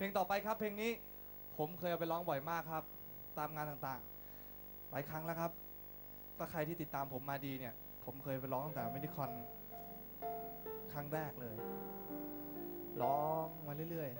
เพลงต่อไปครับ เพลงนี้ผมเคยเอาไปร้องบ่อยมากครับ ตามงานต่างๆ หลายครั้งแล้วครับ ถ้าใครที่ติดตามผมมาดีเนี่ย ผมเคยไปร้องตั้งแต่มินิคอนครั้งแรกเลย ร้องมาเรื่อย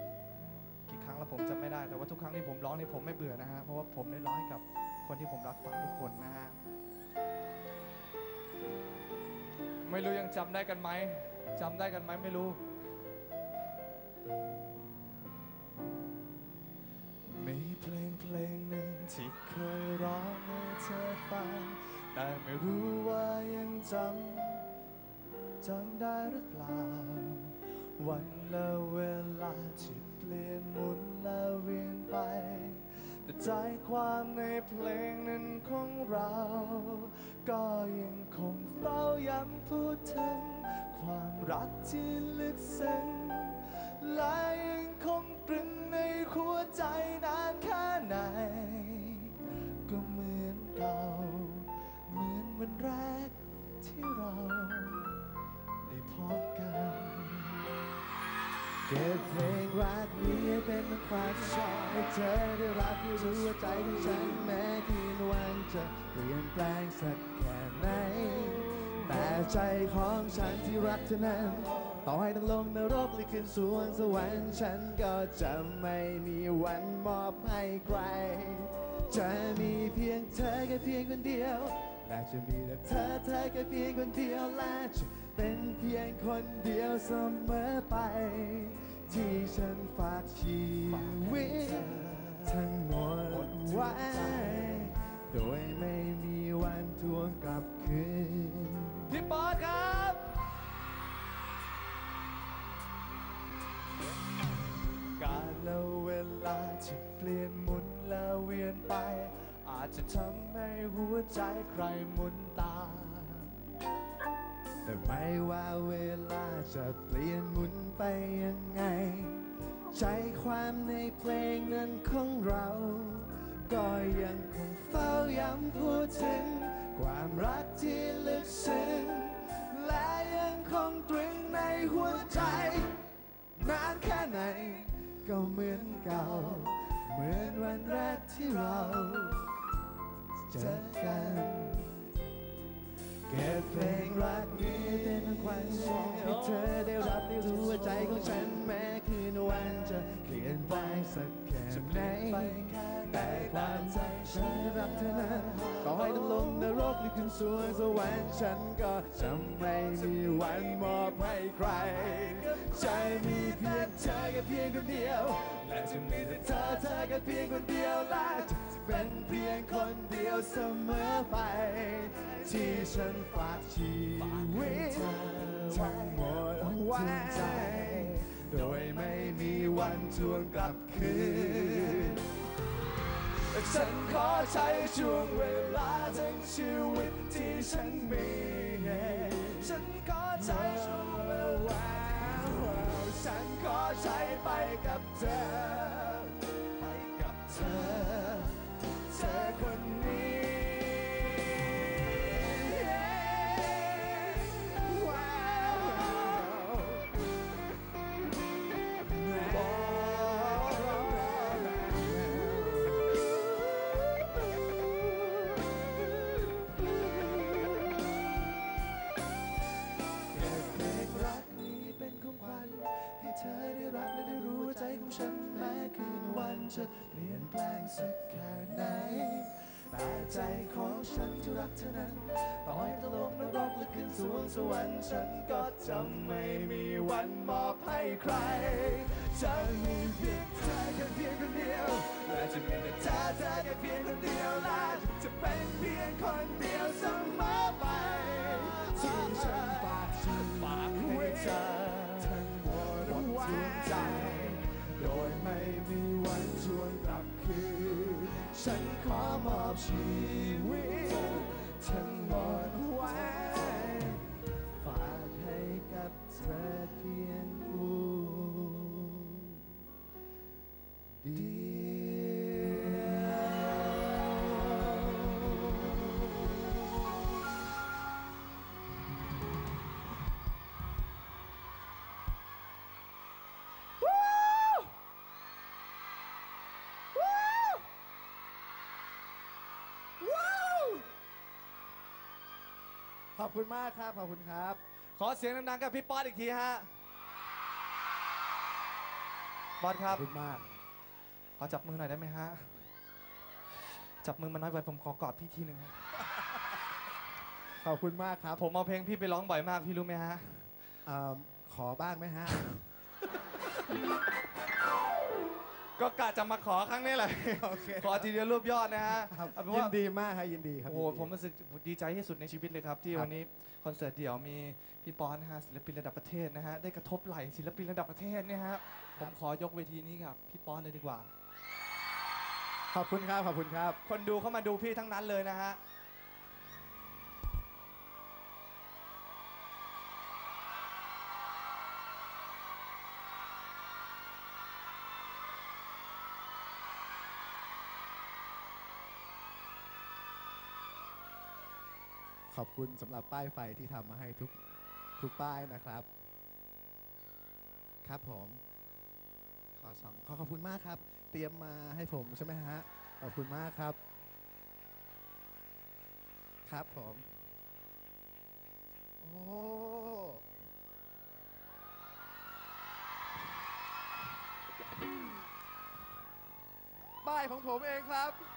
ๆ กี่ครั้งแล้วผมจำไม่ได้ แต่ว่าทุกครั้งที่ผมร้องนี่ผมไม่เบื่อนะฮะ เพราะว่าผมได้ร้องให้กับคนที่ผมรักฟังทุกคนนะฮะ ไม่รู้ยังจำได้กันไหมจำได้กันไหมไม่รู้ เพลงเพลงหนึ่งที่เคยร้องให้เธอฟัง แต่ไม่รู้ว่ายังจำจำได้หรือเปล่า วันและเวลาที่เปลี่ยนหมุนและเวียนไป แต่ใจความในเพลงนั้นของเรา ก็ยังคงเฝ้าย้ำพูดถึงความรักที่ลึกซึ้ง และยังคงตรึงในหัวใจนานแค่ไหน ก็เหมือนเก่า เหมือนวันแรกที่เรา ได้พบกันเก็บเพลงรักนี้เป็นความชอบให้เธอได้รับได้รู้ว่าใจของฉันแม้คืนวันจะเปลี่ยนแปลงสักแค่ไหน แต่ใจของฉันที่รักเธอนั้น ต่อให้ต้องลงนรกหรือขึ้นสวงสวรรค์ฉันก็จะไม่มีวันมอบให้ใคร จะมีเพียงเธอแค่เพียงคนเดียว และจะมีแต่เธอเธอแค่เพียงคนเดียวและจะเป็นเพียงคนเดียวเสมอไป ที่ฉันฝากชีวิตทั้งหมดไว้โดยไม่มีวันทวงกลับคืนพี่ป๊อตครับ การและเวลาที่เปลี่ยนหมุนและเวียนไป อาจจะทำให้หัวใจใครหมุนตา แต่ไม่ว่าเวลาจะเปลี่ยนหมุนไปยังไง ใจความในเพลงนั้นของเรา ก็ยังคงเฝ้าย้ำพูดถึง ความรักที่ลึกซึ้งและยังคงตรึงในหัวใจ นานแค่ไหน ก็เหมือนเก่า เหมือนวันแรกที่เราเจอกันเก็บเพลงรักนี้เป็นขวัญให้เธอได้รับได้รู้ว่าใจของฉันแม้คืนวันจะเปลี่ยนไปสักแค่ไหนแต่ความใจักเธอนั้นต่อให้ต้องลงนรกหรือขึ้นสวงสวรรค์ฉันก็จะไม่มีวันมอบให้ใคร ใจมีเพียงเธอแค่เพียงคนเดียว และจะมีแต่เธอเธอแค่เพียงคนเดียวและจะเป็นเพียงคนเดียวเสมอไป ที่ฉันฝากชีวิตทั้งหมดไว้โดยไม่มีวันทวงกลับคืน ฉันขอใช้ช่วงเวลาทั้งชีวิตที่ฉันมีฉันขอใช้ช่วงเวลาฉันขอใช้ไปกับเธอ ไปกับเธอ จะเปลี่ยนแปลงสักแค่ไหน แต่ใจของฉันที่รักเธอนั้นต่อให้ต้องลงนรกหรือขึ้นสวงสวรรค์ฉันก็จะไม่มีวันมอบให้ใคร จะมีเพียงเธอแค่เพียงคนเดียวและจะมีแต่เธอเธอแค่เพียงคนเดียวและจะเป็นเพียงคนเดียวเสมอไปที่ฉันฝากชีวิตให้เธอทั้งหมดดวงใจโดยไม่มี ชวนกลับคืน ฉันขอมอบชีวิตทั้งหมดไว้ ฝากให้กับเธอเพียง อบคุณมากครับ ขอบคุณครับ ขอเสียงดังๆกับพี่ป๊อตอีกทีฮะบอสคขรัอบบ คุณมาก ขอจับมือหน่อยได้ไหมฮะ จับมือมาน้อยไปผมขอกอดพี่ทีหนึ่งฮะขอบคุณมากครับผมเอาเพลงพี่ไปร้องบ่อยมากพี่รู้ไหมฮะเอิ่มขอบ้างไหมฮะ ก็กะจะมาขอครั้งนี้แหละโอเคขอทีเดียวรวบยอดนะฮะครับเอาเป็นยิว่านดีมากครับยินดีครับโอ้โหยินดี ผมรู้สึกดีใจที่สุดในชีวิตเลยครับ ที่ครับ วันนี้คอนเสิร์ตเดี่ยวมีพี่ป๊อนนะฮะศิลปินระดับประเทศนะฮะได้กระทบไหล่ศิลปินระดับประเทศเนี่ยฮะผมขอยกเวทีนี้กับพี่ป๊อนเลยดีกว่า ขอบคุณครับขอบคุณครับ คนดูเข้ามาดูพี่ทั้งนั้นเลยนะฮะ ขอบคุณสำหรับป้ายไฟที่ทำมาให้ทุกทุกป้ายนะครับ ครับผม ขอสองขอขอบคุณมากครับ เตรียมมาให้ผมใช่ไหมฮะ ขอบคุณมากครับ ครับผม โอ้ป้ายของผมเองครับ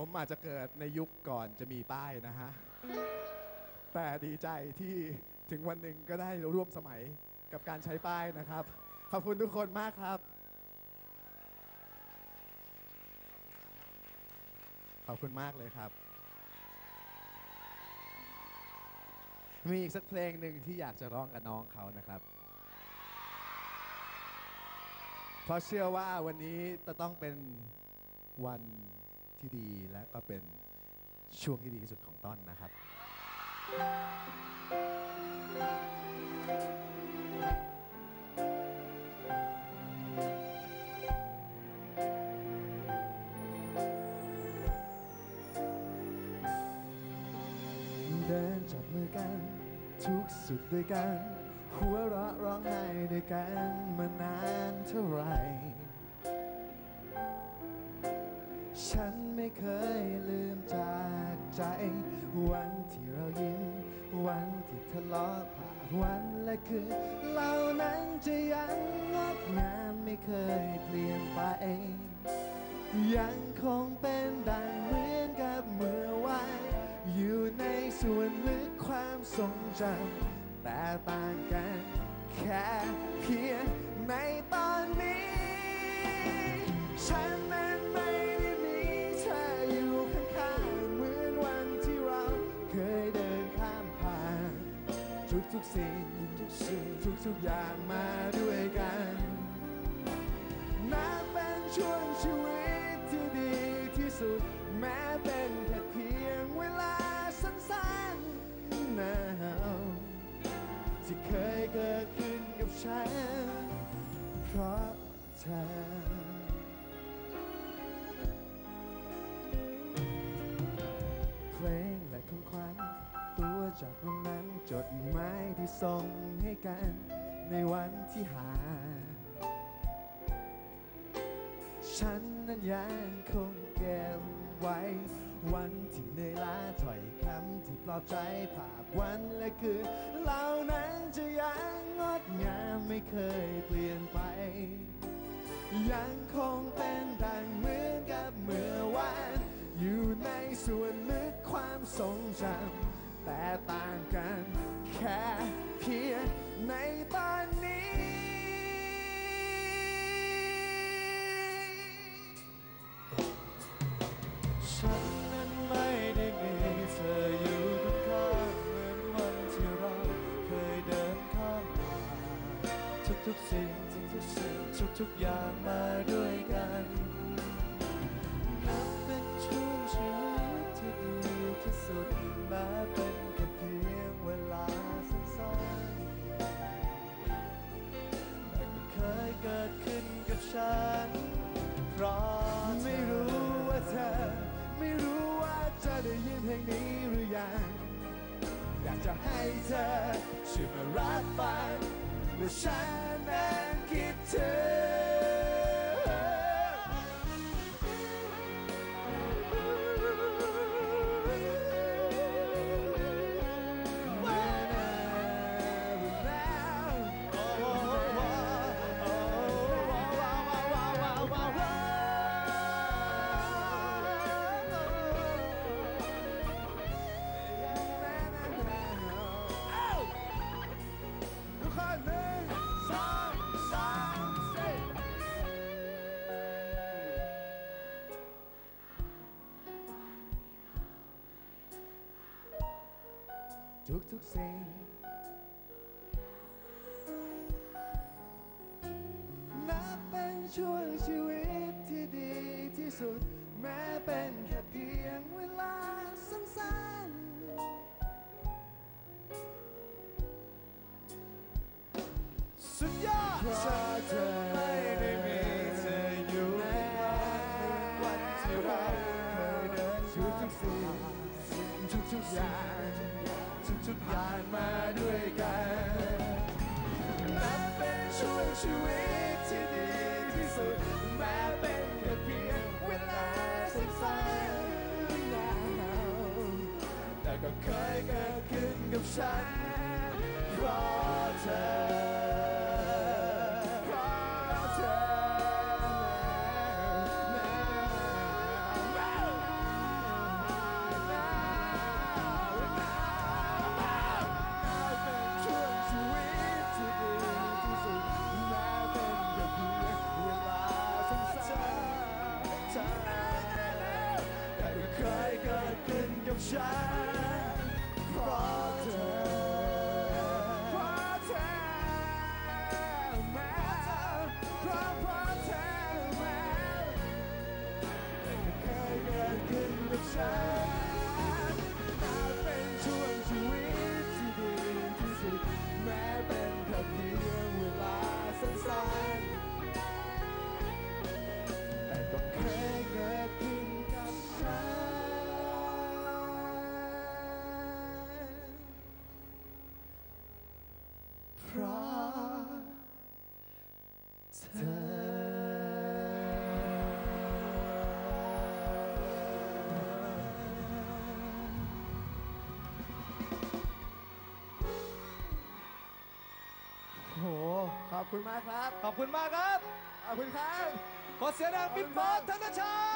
ผมอาจจะเกิดในยุคก่อนจะมีป้ายนะฮะ แต่ดีใจที่ถึงวันหนึ่งก็ได้ร่วมสมัยกับการใช้ป้ายนะครับ ขอบคุณทุกคนมากครับ ขอบคุณมากเลยครับ มีอีกสักเพลงหนึ่งที่อยากจะร้องกับน้องเขานะครับ เพราะเชื่อว่าวันนี้จะต้องเป็นวัน ที่ดีและก็เป็นช่วงที่ดีที่สุดของต้นนะครับ เดินจับมือกัน ทุกสุขด้วยกัน หัวเราะร้องไห้ด้วยกันมานานเท่าไหร่ ไม่เคยลืมจากใจ วันที่เรายิ้ม วันที่ทะเลาะผ่านวันและคืนเหล่านั้นจะยังงดงามไม่เคยเปลี่ยนไป ยังคงเป็นดังเหมือนกับเมื่อวานอยู่ในส่วนลึกความทรงจำแต่ต่างกันแค่เพียงในตอนนี้ ทุกสิ่งทุกสิ่งทุกๆอย่างมาด้วยกันนับเป็นช่วงชีวิตที่ดีที่สุด แม้เป็นแค่เพียงเวลาสั้นๆนะที่เคยเกิดขึ้นกับฉัน เพราะเธอเพลงและของขวัญตัวจากโรงหนังจดหม ส่งให้กันในวันที่หา ฉันนั้นยังคงเก็บไว้ วันที่เหนื่อยล้าถอยคำที่ปลอบใจภาพวันและคืนเหล่านั้นจะยังงดงามไม่เคยเปลี่ยนไป ยังคงเป็นดังเหมือนกับเมื่อวาน อยู่ในส่วนลึกความทรงจำ แต่ต่างกันแค่เพียงในตอนนี้ ฉันนั้นไม่ได้มีเธออยู่ข้างเหมือนวันที่เราเคยเดินข้ามผ่าทุกๆสิ่งทุกๆสิ่งทุกๆอย่างมาด้วยกัน ทุกๆสิ่งนับเป็นช่วงชีวิตที่ดีที่สุด แม้เป็นแค่เพียงเวลาสั้นๆ สุดยอดเพราะเธอไม่ได้มีเธออยู่ในวันที่เราเคยเดินทุกทุกๆสิ่งทุกทุกๆอย่าง ทุกอย่างมาด้วยกันนับเป็นช่วงชีวิตที่ดีที่สุดแม้เป็นแค่เพียงเวลาสั้นๆแต่ก็เคยเกิดขึ้นกับฉันเพราะเธอ ราะเธอโห ขอบคุณมากครับ ขอบคุณมากครับ ขอบคุณครับ ขอเสียงดังปิ๊บปอนธนชัย